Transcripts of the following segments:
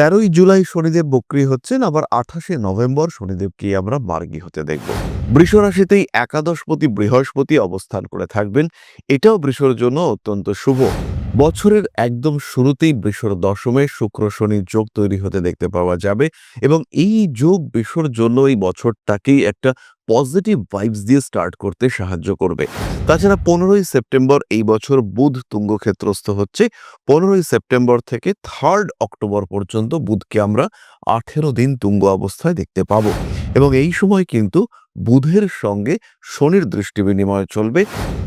তেরোই জুলাই শনিদেব বক্রি হচ্ছেন, আবার আঠাশে নভেম্বর শনিদেবকে আমরা মার্গী হতে দেখব। বৃষ রাশিতেই একাদশপতি বৃহস্পতি অবস্থান করে থাকবেন। এটাও বৃষর জন্য অত্যন্ত শুভ। বছরের একদম শুরুতেই বৃষর দশমে শুক্র শনি যোগ তৈরি হতে দেখতে পাওয়া যাবে এবং এই যোগ বৃষর জন্য এই বছরটাকেই একটা পজিটিভ ভাইবস দিয়ে স্টার্ট করতে সাহায্য করবে। তাছাড়া পনেরোই সেপ্টেম্বর এই বছর বুধ তুঙ্গক্ষেত্রস্থ হচ্ছে। পনেরোই সেপ্টেম্বর থেকে থার্ড অক্টোবর পর্যন্ত বুধকে আমরা আঠেরো দিন তুঙ্গ অবস্থায় দেখতে পাবো। এবং এই সময় কিন্তু বুধের সঙ্গে শনির দৃষ্টি বিনিময় চলবে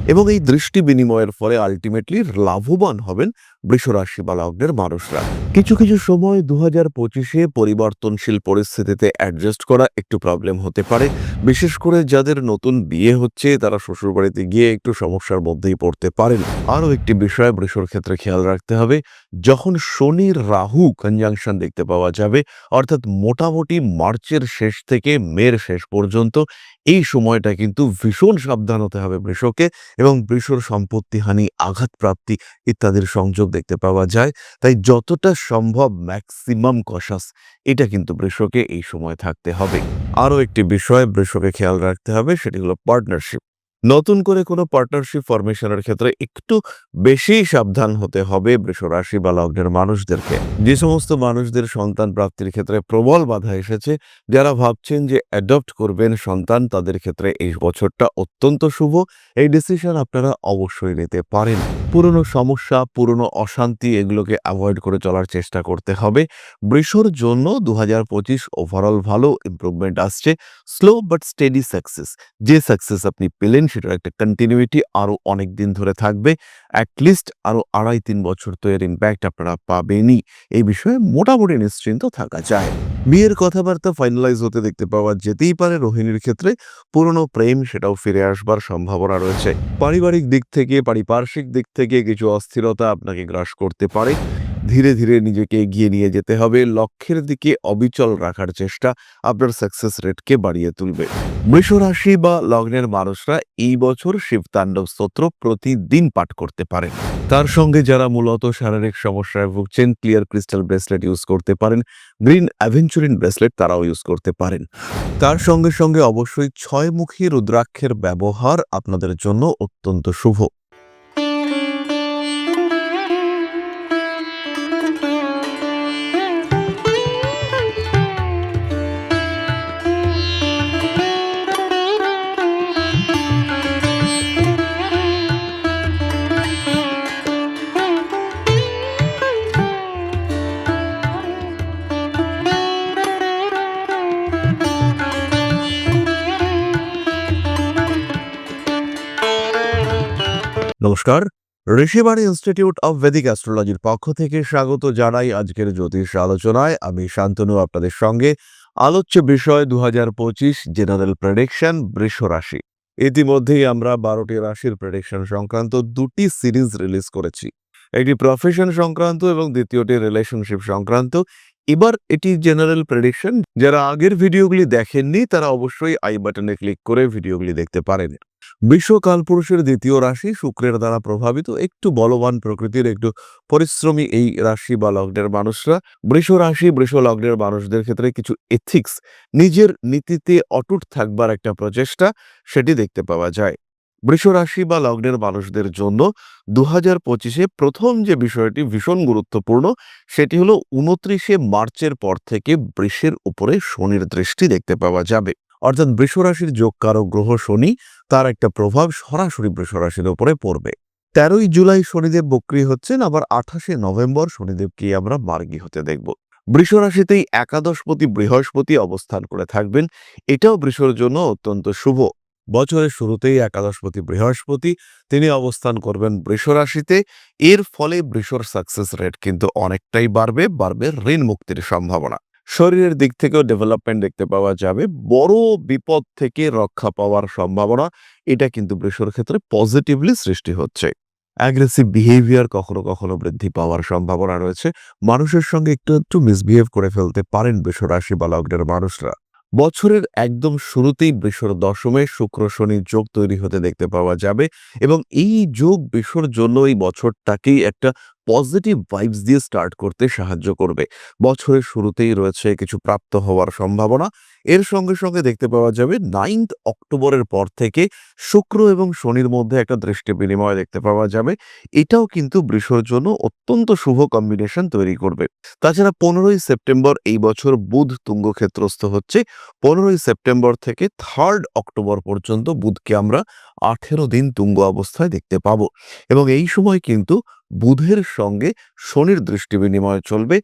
এবং এই দৃষ্টি বিনিময়ের ফলে আলটিমেটলি লাভবান হবেন বৃষরাশি বা লগ্নের মানুষরা। কিছু কিছু সময় দু হাজার পঁচিশে পরিবর্তনশীল পরিস্থিতিতে অ্যাডজাস্ট করা একটু প্রবলেম হতে পারে। বিশেষ করে যাদের নতুন বিয়ে হচ্ছে, তারা শ্বশুরবাড়িতে গিয়ে একটু সমস্যার মধ্যেই পড়তে পারেন। আরও একটি বিষয় বৃষর ক্ষেত্রে খেয়াল রাখতে হবে, যখন শনি রাহু কনজাংশন দেখতে পাওয়া যাবে, অর্থাৎ মোটামুটি মার্চের শেষ থেকে মের শেষ পর্যন্ত এই সময়টা কিন্তু ভীষণ সাবধান হতে হবে বৃষকে এবং বৃষর সম্পত্তি, হানি আঘাত প্রাপ্তি ইত্যাদির সংযোগ দেখতে পাওয়া যায়। তাই যতটা সম্ভব ম্যাক্সিমাম কষাস এটা কিন্তু বৃষকে এই সময় থাকতে হবে। আরও একটি বিষয় বৃষকে খেয়াল রাখতে হবে, সেটি হলো পার্টনারশিপ নতুন করে কোনো পার্টনারশিপ ফরমেশনের ক্ষেত্রে একটু বেশি সাবধান হতে হবে বৃষ রাশি বা লগ্নের মানুষদেরকে। যে সমস্ত মানুষদের সন্তান প্রাপ্তির ক্ষেত্রে প্রবল বাধা এসেছে, যারা ভাবছেন যে অ্যাডপ্ট করবেন সন্তান, তাদের ক্ষেত্রে এই বছরটা অত্যন্ত শুভ। এই ডিসিশন আপনারা অবশ্যই নিতে পারেন। পুরনো সমস্যা, পুরনো অশান্তি এগুলোকে অ্যাভয়েড করে চলার চেষ্টা করতে হবে। বৃষর জন্য দু হাজার পঁচিশ ওভারঅল ভালো ইমপ্রুভমেন্ট আসছে। স্লো বাট স্টেডি সাকসেস যে সাকসেস আপনি পেলেন সেটার একটা কন্টিনিউটি আরও অনেক দিন ধরে থাকবে। অ্যাটলিস্ট আরও আড়াই তিন বছর তো এর ইম্প্যাক্ট আপনারা পাবেনই। এই বিষয়ে মোটামুটি নিশ্চিন্ত থাকা যায়। বিয়ের কথাবার্তা ফাইনালাইজ হতে দেখতে পাওয়া যেতেই পারে রোহিণীর ক্ষেত্রে। পুরনো প্রেম সেটাও ফিরে আসবার সম্ভাবনা রয়েছে। পারিবারিক দিক থেকে, পারিপার্শ্বিক দিক থেকে কিছু অস্থিরতা আপনাকে গ্রাস করতে পারে। ধীরে ধীরে নিজেকে এগিয়ে নিয়ে যেতে হবে। লক্ষ্যের দিকে অবিচল রাখার চেষ্টা আপনার সাকসেস রেটকে বাড়িয়ে তুলবে। বৃষ রাশি বা লগ্নের মানুষরা এই বছর শিবতাণ্ডব স্তোত্র প্রতিদিন পাঠ করতে পারেন। তার সঙ্গে যারা মূলত শারীরিক সমস্যায় ভুগছেন ক্লিয়ার ক্রিস্টাল ব্রেসলেট ইউজ করতে পারেন গ্রিন অ্যাভেঞ্চুরিন ব্রেসলেট তারাও ইউজ করতে পারেন। তার সঙ্গে সঙ্গে অবশ্যই ছয়মুখী রুদ্রাক্ষের ব্যবহার আপনাদের জন্য অত্যন্ত শুভ। নমস্কার। ঋষিবাণী ইনস্টিটিউট অব ভেদিক অ্যাস্ট্রোলজির পক্ষ থেকে স্বাগত জানাই আজকের জ্যোতিষ আলোচনায়। আমি শান্তনু, আপনাদের সঙ্গে। আলোচ্য বিষয় দু হাজার পঁচিশ জেনারেল প্রেডিকশন বৃষ রাশি ইতিমধ্যেই আমরা বারোটি রাশির প্রেডিকশন সংক্রান্ত দুটি সিরিজ রিলিজ করেছি। একটি প্রফেশন সংক্রান্ত এবং দ্বিতীয়টি রিলেশনশিপ সংক্রান্ত। এবার এটি জেনারেল প্রেডিকশন যারা আগের ভিডিওগুলি দেখেননি, তারা অবশ্যই আই বাটনে ক্লিক করে ভিডিওগুলি দেখতে পারেন। বিশ্ব কালপুরুষের দ্বিতীয় রাশি শুক্রের দ্বারা প্রভাবিত। একটু বলবান প্রকৃতির, একটু পরিশ্রমী এই রাশি বা লগ্নের মানুষরা। বৃষ রাশি, বৃষ লগ্নের মানুষদের ক্ষেত্রে কিছু এথিক্স নিজের নীতিতে অটুট থাকবার একটা প্রচেষ্টা, সেটি দেখতে পাওয়া যায়। বৃষ রাশি বা লগ্নের মানুষদের জন্য দু হাজার পঁচিশে প্রথম যে বিষয়টি ভীষণ গুরুত্বপূর্ণ, সেটি হলো উনত্রিশে মার্চের পর থেকে বৃষের উপরে শনির দৃষ্টি দেখতে পাওয়া যাবে। অর্থাৎ বৃষ রাশির যোগকারক গ্রহ শনি, তার একটা প্রভাব সরাসরি বৃষ রাশির উপরে পড়বে। তেরোই জুলাই শনিদেব বক্রি হচ্ছেন, আবার আঠাশে নভেম্বর শনিদেবকে আমরা মার্গী হতে দেখব। বৃষ রাশিতেই একাদশপতি বৃহস্পতি অবস্থান করে থাকবেন, এটাও বৃষর জন্য অত্যন্ত শুভ। বছরের শুরুতেই একাদশপতি বৃহস্পতি, তিনি অবস্থান করবেন বৃষ রাশিতে। এর ফলে বৃষর সাকসেস রেট কিন্তু অনেকটাই বাড়বে বাড়বে ঋণ মুক্তির সম্ভাবনা। শরীরের দিক থেকেও ডেভেলপমেন্ট দেখতে পাওয়া যাবে। বড় বিপদ থেকে রক্ষা পাওয়ার সম্ভাবনা, এটা কিন্তু বৃষর ক্ষেত্রে পজিটিভলি সৃষ্টি হচ্ছে। অ্যাগ্রেসিভ বিহেভিয়ার কখনো কখনো বৃদ্ধি পাওয়ার সম্ভাবনা রয়েছে। মানুষের সঙ্গে একটু একটু মিসবিহেভ করে ফেলতে পারেন বৃষ রাশি বা লগ্নের মানুষরা। বছরের একদম শুরুতেই বৃষর দশমে শুক্র শনি যোগ তৈরি হতে দেখতে পাওয়া যাবে এবং এই যোগ বৃষর জন্য এই বছরটাকেই একটা পজিটিভ ভাইবস দিয়ে স্টার্ট করতে সাহায্য করবে। বছরের শুরুতেই রয়েছে কিছু প্রাপ্ত হওয়ার সম্ভাবনা এর সঙ্গে সঙ্গে দেখতে পাওয়া যাবে নাইন্থ অক্টোবরের পর থেকে শুক্র এবং শনির মধ্যে একটা দৃষ্টি বিনিময় দেখতে পাওয়া যাবে। এটাও কিন্তু বৃষর জন্য অত্যন্ত শুভ কম্বিনেশন তৈরি করবে। তাছাড়া পনেরোই সেপ্টেম্বর এই বছর বুধ তুঙ্গক্ষেত্রস্থ হচ্ছে। পনেরোই সেপ্টেম্বর থেকে থার্ড অক্টোবর পর্যন্ত বুধকে আমরা আঠেরো দিন তুঙ্গ অবস্থায় দেখতে পাবো। এবং এই সময় কিন্তু বুধের সঙ্গে শনির দৃষ্টি বিনিময় চলবে।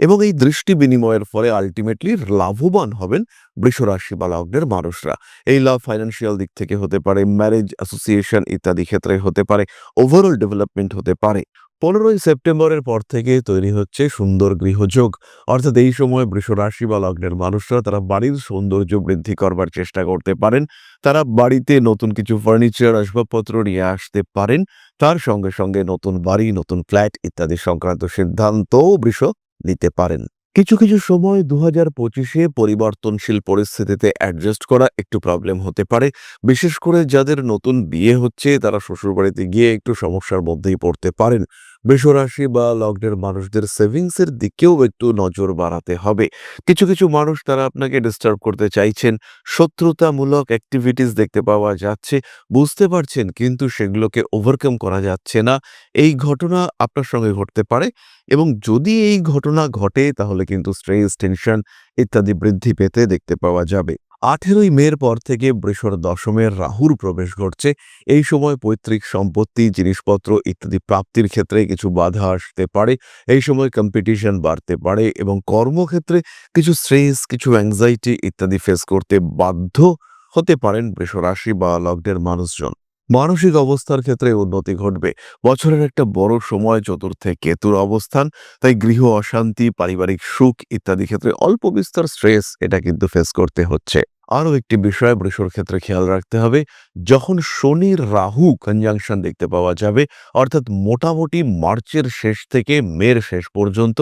এবং এই দৃষ্টি বিনিময়ের ফলে আলটিমেটলি লাভবান হবেন বৃষরাশি বা লগ্নের মানুষরা। এই লাভ ফাইন্যান্সিয়াল দিক থেকে হতে পারে ম্যারেজ অ্যাসোসিয়েশন ইত্যাদি ক্ষেত্রে হতে পারে ওভারঅল ডেভেলপমেন্ট হতে পারে। পনেরোই সেপ্টেম্বরের পর থেকে তৈরি হচ্ছে সুন্দর গৃহযোগ অর্থাৎ এই সময় বৃষ রাশি বা লগ্নের মানুষরা তারা বাড়ির সৌন্দর্য বৃদ্ধি করবার চেষ্টা করতে পারেন। তারা বাড়িতে নতুন কিছু ফার্নিচার আসবাবপত্র নিয়ে আসতে পারেন। তার সঙ্গে সঙ্গে নতুন বাড়ি, নতুন ফ্ল্যাট ইত্যাদি সংক্রান্ত সিদ্ধান্তও বৃষ নিতে পারেন। কিছু কিছু সময় দু হাজার পঁচিশে পরিবর্তনশীল পরিস্থিতিতে অ্যাডজাস্ট করা একটু প্রবলেম হতে পারে। বিশেষ করে যাদের নতুন বিয়ে হচ্ছে, তারা শ্বশুরবাড়িতে গিয়ে একটু সমস্যার মধ্যেই পড়তে পারেন। বৃষরাশি বা লগ্নের মানুষদের সেভিংসের দিকেও একটু নজর বাড়াতে হবে। কিছু কিছু মানুষ তারা আপনাকে ডিস্টার্ব করতে চাইছেন, শত্রুতামূলক অ্যাক্টিভিটিস দেখতে পাওয়া যাচ্ছে, বুঝতে পারছেন কিন্তু সেগুলোকে ওভারকাম করা যাচ্ছে না। এই ঘটনা আপনার সঙ্গে ঘটতে পারে এবং যদি এই ঘটনা ঘটে তাহলে কিন্তু স্ট্রেস টেনশন ইত্যাদি বৃদ্ধি পেতে দেখতে পাওয়া যাবে। আঠেরোই মের পর থেকে বৃষর দশমের রাহুর প্রবেশ ঘটছে। এই সময় পৈতৃক সম্পত্তি, জিনিসপত্র ইত্যাদি প্রাপ্তির ক্ষেত্রে কিছু বাধা আসতে পারে। এই সময় কম্পিটিশন বাড়তে পারে এবং কর্মক্ষেত্রে কিছু স্ট্রেস কিছু অ্যাংজাইটি ইত্যাদি ফেস করতে বাধ্য হতে পারেন বৃষরাশি বা লগ্নের মানুষজন। মানসিক অবস্থার ক্ষেত্রে উন্নতি ঘটবে। বছরের একটা বড় সময়, চতুর্থে কেতুর অবস্থান, তাই গৃহ অশান্তি, পারিবারিক সুখ ইত্যাদি ক্ষেত্রে অল্প বিস্তর স্ট্রেস এটা কিন্তু ফেস করতে হচ্ছে। আরও একটি বিষয় বৃষর ক্ষেত্রে খেয়াল রাখতে হবে। যখন শনির রাহু কনজাংশন দেখতে পাওয়া যাবে, অর্থাৎ মোটামুটি মার্চের শেষ থেকে মের শেষ পর্যন্ত,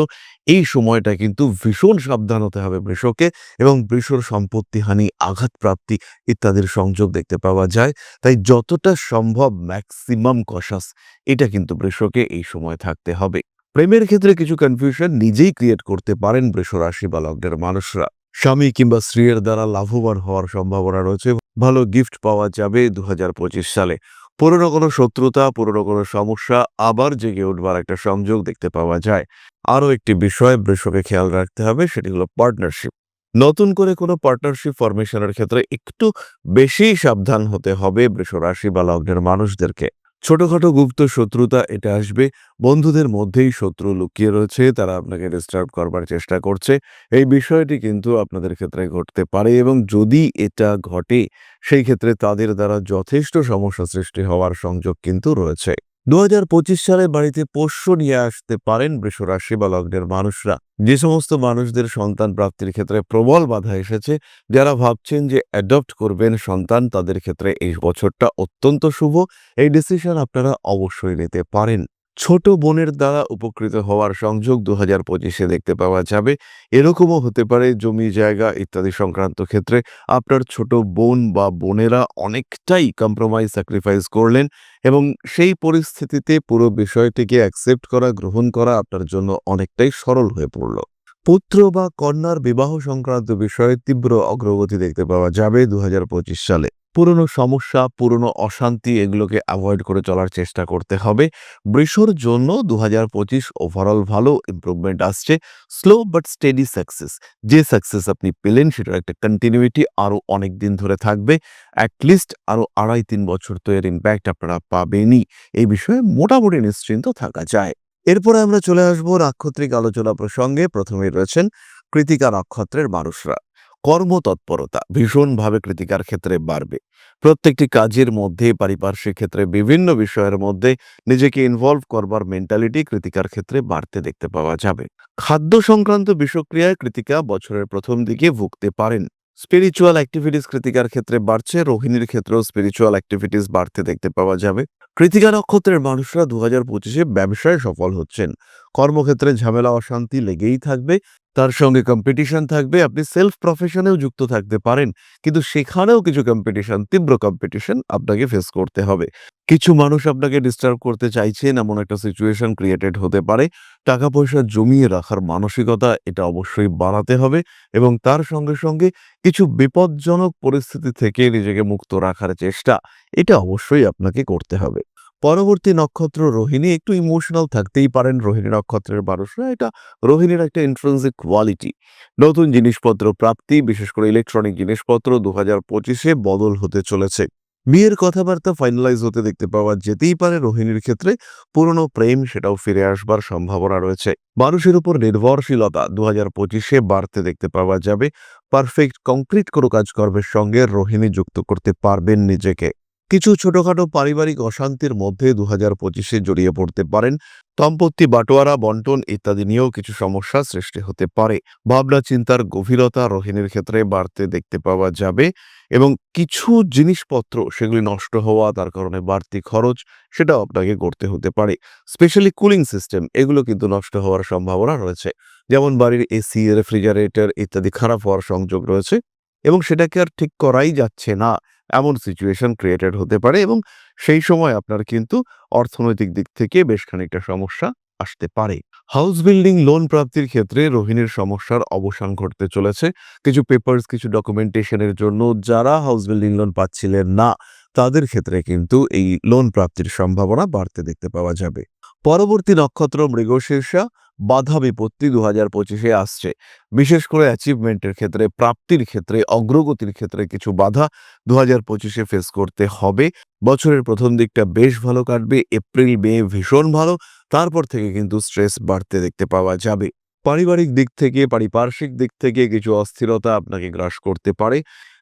এই সময়টা কিন্তু ভীষণ সাবধান হতে হবে বৃষকে এবং বৃষর সম্পত্তিহানি আঘাতপ্রাপ্তি ইত্যাদির সংযোগ দেখতে পাওয়া যায়। তাই যতটা সম্ভব ম্যাক্সিমাম কশাস এটা কিন্তু বৃষকে এই সময় থাকতে হবে। প্রেমের ক্ষেত্রে কিছু কনফিউশন নিজেই ক্রিয়েট করতে পারেন বৃষ রাশি বা লগ্নের মানুষরা। স্বামী কিংবা স্ত্রীর দ্বারা লাভবান হওয়ার সম্ভাবনা রয়েছে। ভালো গিফট পাওয়া যাবে দু হাজার পঁচিশ সালে। পুরনো কোনো শত্রুতা, পুরনো কোনো সমস্যা, আবার জেগে উঠবার একটা সংযোগ দেখতে পাওয়া যায়। আরও একটি বিষয় বৃষকে খেয়াল রাখতে হবে, সেটি হলো পার্টনারশিপ নতুন করে কোনো পার্টনারশিপ ফরমেশনের ক্ষেত্রে একটু বেশি সাবধান হতে হবে বৃষ রাশি বা লগ্নের মানুষদেরকে। ছোটখাটো গুপ্ত শত্রুতা এটা আসবে, বন্ধুদের মধ্যেই শত্রু লুকিয়ে রয়েছে, তারা আপনাকে ডিস্টার্ব করবার চেষ্টা করছে। এই বিষয়টি কিন্তু আপনাদের ক্ষেত্রে ঘটতে পারে এবং যদি এটা ঘটে, সেই ক্ষেত্রে তাদের দ্বারা যথেষ্ট সমস্যা সৃষ্টি হওয়ার সংযোগ কিন্তু রয়েছে। দু হাজার পঁচিশ সালে বাড়িতে পোষ্য নিয়ে আসতে পারেন বৃষরাশি বা লগ্নের মানুষরা। যে সমস্ত মানুষদের সন্তান প্রাপ্তির ক্ষেত্রে প্রবল বাধা এসেছে, যারা ভাবছেন যে অ্যাডপ্ট করবেন সন্তান, তাদের ক্ষেত্রে এই বছরটা অত্যন্ত শুভ। এই ডিসিশন আপনারা অবশ্যই নিতে পারেন। ছোট বোনের দ্বারা উপকৃত হওয়ার সংযোগ দু হাজার পঁচিশে দেখতে পাওয়া যাবে। এরকমও হতে পারে জমি, জায়গা ইত্যাদি সংক্রান্ত ক্ষেত্রে আপনার ছোট বোন বা বোনেরা অনেকটাই কম্প্রোমাইজ স্যাক্রিফাইস করলেন এবং সেই পরিস্থিতিতে পুরো বিষয়টিকে অ্যাকসেপ্ট করা, গ্রহণ করা আপনার জন্য অনেকটাই সরল হয়ে পড়ল। পুত্র বা কন্যার বিবাহ সংক্রান্ত বিষয়ে তীব্র অগ্রগতি দেখতে পাওয়া যাবে দু হাজার পঁচিশ সালে। পুরনো সমস্যা, পুরনো অশান্তি এগুলোকে অ্যাভয়েড করে চলার চেষ্টা করতে হবে। বৃষর জন্য দু হাজার পঁচিশ ওভারঅল ভালো ইমপ্রুভমেন্ট আসছে। স্লো বাট স্টেডি সাকসেস যে সাকসেস আপনি পেলেন সেটার একটা কন্টিনিউটি আরও অনেক দিন ধরে থাকবে। অ্যাটলিস্ট আরও আড়াই তিন বছর তো এর ইম্প্যাক্ট আপনারা পাবেনই। এই বিষয়ে মোটামুটি নিশ্চিন্ত থাকা যায়। এরপরে আমরা চলে আসব নাক্ষত্রিক আলোচনা প্রসঙ্গে। প্রথমেই রয়েছেন কৃতিকা নক্ষত্রের মানুষরা। কর্মতৎপরতা ভীষণভাবে কৃতিকার ক্ষেত্রে বাড়বে। প্রত্যেকটি কাজের মধ্যে, পারিপার্শ্বিক ক্ষেত্রে, বিভিন্ন বিষয়ের মধ্যে নিজেকে ইনভলভ করবার মেন্টালিটি কৃতিকার ক্ষেত্রে বাড়তে দেখতে পাওয়া যাবে। খাদ্য সংক্রান্ত বিষক্রিয়ায় কৃতিকা বছরের প্রথম দিকে ভুগতে পারেন। স্পিরিচুয়াল অ্যাক্টিভিটিস কৃতিকার ক্ষেত্রে বাড়ছে, রোহিণীর ক্ষেত্রেও স্পিরিচুয়াল অ্যাক্টিভিটিস বাড়তে দেখতে পাওয়া যাবে। কৃতিকা নক্ষত্রের মানুষরা দু হাজার পঁচিশে ব্যবসায় সফল হচ্ছেন। কর্মক্ষেত্রে ঝামেলা, অশান্তি লেগেই থাকবে। তার সঙ্গে কম্পিটিশন থাকবে, আপনি সেলফ প্রফেশনেও যুক্ত থাকতে পারেন, কিন্তু সেখানেও কিছু কম্পিটিশন তীব্র কম্পিটিশন আপনাকে ফেস করতে হবে। কিছু মানুষ আপনাকে ডিস্টার্ব করতে চাইছেন এমন একটা সিচুয়েশন ক্রিয়েটেড হতে পারে। টাকা পয়সা জমিয়ে রাখার মানসিকতা এটা অবশ্যই বাড়াতে হবে এবং তার সঙ্গে সঙ্গে কিছু বিপজ্জনক পরিস্থিতি থেকে নিজেকে মুক্ত রাখার চেষ্টা, এটা অবশ্যই আপনাকে করতে হবে। পরবর্তী নক্ষত্র রোহিণী, একটু ইমোশনাল থাকতেই পারেন রোহিণী নক্ষত্রের মানুষরা। এটা রোহিণীর একটা ইন্ট্রেন্সিক কোয়ালিটি নতুন জিনিসপত্র প্রাপ্তি, বিশেষ করে ইলেকট্রনিক জিনিসপত্র দু হাজার পঁচিশে বদল হতে চলেছে। বিয়ের কথাবার্তা ফাইনালাইজ হতে দেখতে পাওয়া যেতেই পারে রোহিণীর ক্ষেত্রে। পুরনো প্রেম সেটাও ফিরে আসবার সম্ভাবনা রয়েছে। মানুষের উপর নির্ভরশীলতা দু হাজার পঁচিশে বাড়তে দেখতে পাওয়া যাবে। পারফেক্ট কংক্রিট কোনো কাজকর্মের সঙ্গে রোহিণী যুক্ত করতে পারবেন নিজেকে। কিছু ছোটখাটো পারিবারিক অশান্তির মধ্যে দু হাজার পঁচিশে জড়িয়ে পড়তে পারেন। সম্পত্তি বাটোয়ারা, বন্টন ইত্যাদি নিয়েও কিছু সমস্যা সৃষ্টি হতে পারে। ভাবনা, চিন্তার গভীরতা রোহিণীর ক্ষেত্রে বাড়তে দেখতে পাওয়া যাবে এবং কিছু জিনিসপত্র সেগুলি নষ্ট হওয়া, তার কারণে বাড়তি খরচ সেটাও আপনাকে করতে হতে পারে। স্পেশালি কুলিং সিস্টেম, এগুলো কিন্তু নষ্ট হওয়ার সম্ভাবনা রয়েছে। যেমন বাড়ির এসি, রেফ্রিজারেটর ইত্যাদি খারাপ হওয়ার সংযোগ রয়েছে এবং সেটাকে আর ঠিক করাই যাচ্ছে না। এমন সিচুয়েশন ক্রিয়েটেড হতে পারে এবং সেই সময় আপনার কিন্তু অর্থনৈতিক দিক থেকে বেশ খানিকটা সমস্যা আসতে পারে। হাউস বিল্ডিং লোন প্রাপ্তির ক্ষেত্রে রোহিণীর সমস্যার অবসান ঘটতে চলেছে। কিছু পেপার্স কিছু ডকুমেন্টেশনের জন্য যারা হাউস বিল্ডিং লোন পাচ্ছিলেন না, তাদের ক্ষেত্রে কিন্তু এই লোন প্রাপ্তির সম্ভাবনা বাড়তে দেখতে পাওয়া যাবে। পরবর্তী নক্ষত্র মৃগশীর্ষা বাধা বিপত্তি দু হাজার পঁচিশে আসছে। বিশেষ করে অ্যাচিভমেন্টের ক্ষেত্রে, প্রাপ্তির ক্ষেত্রে, অগ্রগতির ক্ষেত্রে কিছু বাধা দু হাজার পঁচিশে ফেস করতে হবে। বছরের প্রথম দিকটা বেশ ভালো কাটবে, এপ্রিল, মে ভীষণ ভালো, তারপর থেকে কিন্তু স্ট্রেস বাড়তে দেখতে পাওয়া যাবে। পারিবারিক দিক থেকে, পারিপার্শ্বিক দিক থেকে কিছু অস্থিরতা আপনাকে গ্রাস করতে পারে।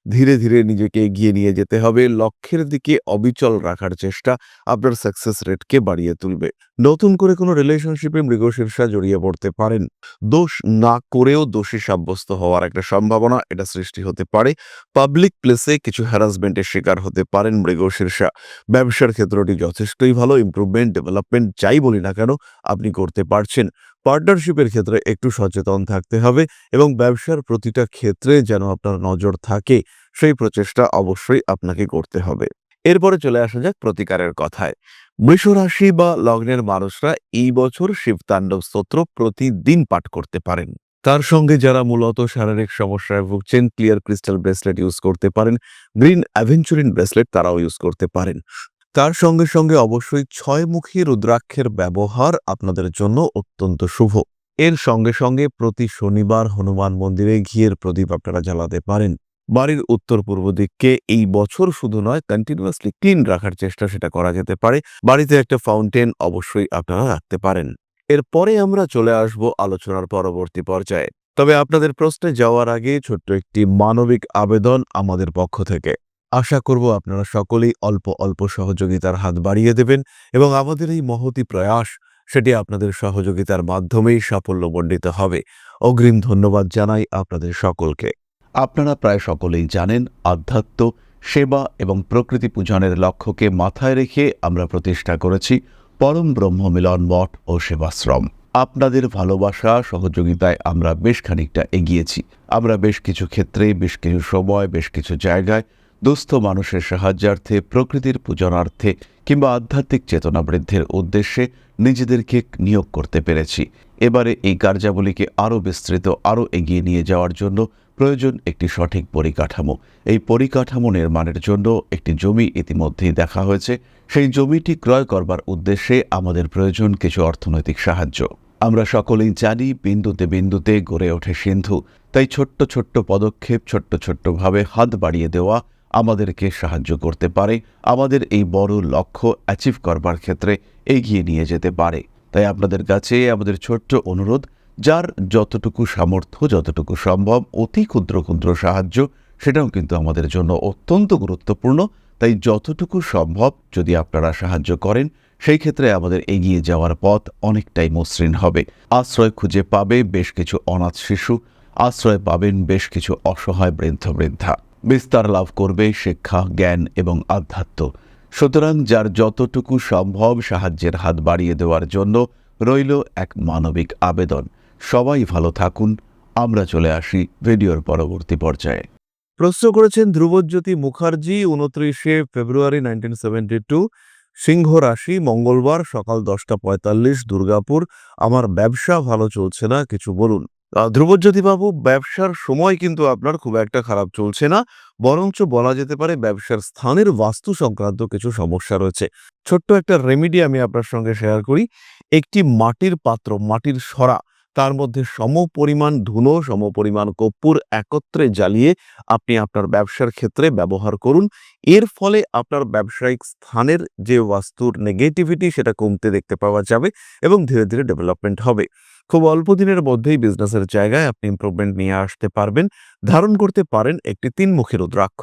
ধীরে ধীরে নিজেকে এগিয়ে নিয়ে যেতে হবে। লক্ষ্যের দিকে অবিচল রাখার চেষ্টা আপনার সাকসেস রেটকে বাড়িয়ে তুলবে। নতুন করে কোনো রিলেশনশিপে মৃগশীর্ষা জড়িয়ে পড়তে পারেন। দোষ না করেও দোষী সাব্যস্ত হওয়ার একটা সম্ভাবনা এটা সৃষ্টি হতে পারে। পাবলিক প্লেসে কিছু হ্যারাসমেন্টের শিকার হতে পারেন মৃগশীর্ষা ব্যবসার ক্ষেত্রটি যথেষ্টই ভালো ইমপ্রুভমেন্ট ডেভেলপমেন্ট যাই বলি না কেন আপনি করতে পারছেন। পার্টনারশিপের ক্ষেত্রে একটু সচেতন থাকতে হবে এবং ব্যবসার প্রতিটা ক্ষেত্রে যেন আপনার নজর থাকে। সেই প্রচেষ্টা অবশ্যই আপনাকে করতে হবে। এরপরে চলে আসা যাক প্রতিকারের কথায়। রাশি বা লগ্নের মানুষরা এই বছর শিবতাণ্ডব স্তোত্র প্রতিদিন পাঠ করতে পারেন। তার সঙ্গে যারা মূলত শারীরিক সমস্যায় ভুগছেন ক্লিয়ার ক্রিস্টাল ব্রেসলেট ইউজ করতে পারেন গ্রিন অ্যাভেঞ্চুরিন ব্রেসলেট তারাও ইউজ করতে পারেন। তার সঙ্গে সঙ্গে অবশ্যই ছয়মুখী রুদ্রাক্ষের ব্যবহার আপনাদের জন্য অত্যন্ত শুভ। এর সঙ্গে সঙ্গে প্রতি শনিবার হনুমান মন্দিরে ঘিয়ের প্রদীপ আপনারা জ্বালাতে পারেন। বাড়ির উত্তর পূর্ব দিককে এই বছর শুধু নয় কন্টিনিউয়াসলি ক্লিন রাখার চেষ্টা সেটা করা যেতে পারে। বাড়িতে একটা ফাউন্টেন অবশ্যই আপনারা রাখতে পারেন। এরপরে আমরা চলে আসব আলোচনার পরবর্তী পর্যায়ে। তবে আপনাদের প্রশ্নে যাওয়ার আগে ছোট্ট একটি মানবিক আবেদন আমাদের পক্ষ থেকে। আশা করব আপনারা সকলেই অল্প অল্প সহযোগিতার হাত বাড়িয়ে দেবেন এবং আমাদের এই মহতি প্রয়াস সেটি আপনাদের সহযোগিতার মাধ্যমেই সাফল্যমণ্ডিত হবে। অগ্রিম ধন্যবাদ জানাই আপনাদের সকলকে। আপনারা প্রায় সকলেই জানেন, আধ্যাত্ম, সেবা এবং প্রকৃতি পূজনের লক্ষ্যকে মাথায় রেখে আমরা প্রতিষ্ঠা করেছি পরম ব্রহ্ম মিলন মঠ ও সেবাশ্রম। আপনাদের ভালোবাসা, সহযোগিতায় আমরা বেশ খানিকটা এগিয়েছি। আমরা বেশ কিছু ক্ষেত্রে, বেশ কিছু সময়, বেশ কিছু জায়গায় দুস্থ মানুষের সাহায্যার্থে, প্রকৃতির পূজনার্থে কিংবা আধ্যাত্মিক চেতনা বৃদ্ধির উদ্দেশ্যে নিজেদেরকে নিয়োগ করতে পেরেছি। এবারে এই কার্যাবলীকে আরও বিস্তৃত, আরও এগিয়ে নিয়ে যাওয়ার জন্য প্রয়োজন একটি সঠিক পরিকাঠামো। এই পরিকাঠামো নির্মাণের জন্য একটি জমি ইতিমধ্যেই দেখা হয়েছে। সেই জমিটি ক্রয় করবার উদ্দেশ্যে আমাদের প্রয়োজন কিছু অর্থনৈতিক সাহায্য। আমরা সকলেই জানি, বিন্দুতে বিন্দুতে গড়ে ওঠে সিন্ধু। তাই ছোট্ট ছোট্ট পদক্ষেপ, ছোট্ট ছোট্টভাবে হাত বাড়িয়ে দেওয়া আমাদেরকে সাহায্য করতে পারে। আমাদের এই বড় লক্ষ্য অ্যাচিভ করবার ক্ষেত্রে এগিয়ে নিয়ে যেতে পারে। তাই আপনাদের কাছে আমাদের ছোট্ট অনুরোধ যার যতটুকু সামর্থ্য, যতটুকু সম্ভব, অতি ক্ষুদ্র ক্ষুদ্র সাহায্য, সেটাও কিন্তু আমাদের জন্য অত্যন্ত গুরুত্বপূর্ণ। তাই যতটুকু সম্ভব যদি আপনারা সাহায্য করেন, সেই ক্ষেত্রে আমাদের এগিয়ে যাওয়ার পথ অনেকটাই মসৃণ হবে। আশ্রয় খুঁজে পাবে বেশ কিছু অনাথ শিশু, আশ্রয় পাবেন বেশ কিছু অসহায় বৃদ্ধ বৃদ্ধা। বিস্তার লাভ করবে শিক্ষা, জ্ঞান এবং আধ্যাত্ম। সুতরাং যার যতটুকু সম্ভব সাহায্যের হাত বাড়িয়ে দেওয়ার জন্য রইল এক মানবিক আবেদন। সবাই ভালো থাকুন। আমরা চলে আসি ভিডিওর পরবর্তী পর্যায়ে। প্রশ্ন করেছেন ধ্রুবজ্যোতি মুখার্জি উনত্রিশে ফেব্রুয়ারি নাইনটিন টু সিংহ রাশি মঙ্গলবার সকাল দশটা পঁয়তাল্লিশ দুর্গাপুর। আমার ব্যবসা ভালো চলছে না কিছু বলুন। আহ, ধ্রুবজ্যোতি বাবু ব্যবসার সময় কিন্তু আপনার খুব একটা খারাপ চলছে না বরঞ্চ বলা যেতে পারে ব্যবসার স্থানের বাস্তু সংক্রান্ত কিছু সমস্যা রয়েছে। ছোট্ট একটা রেমিডি আমি আপনার সঙ্গে শেয়ার করি। একটি মাটির পাত্র মাটির সরা। তার মধ্যে সম পরিমাণ ধুনো সম পরিমাণ কর্পূর একত্রে জ্বালিয়ে আপনি আপনার ব্যবসার ক্ষেত্রে ব্যবহার করুন। এর ফলে আপনার ব্যবসায়িক স্থানের যে বাস্তুর নেগেটিভিটি সেটা কমতে দেখতে পাওয়া যাবে এবং ধীরে ধীরে ডেভেলপমেন্ট হবে। খুব অল্প দিনের মধ্যেই বিজনেসের জায়গায় আপনি ইমপ্রুভমেন্ট নিয়ে আসতে পারবেন। ধারণ করতে পারেন একটি তিনমুখী রুদ্রাক্ষ।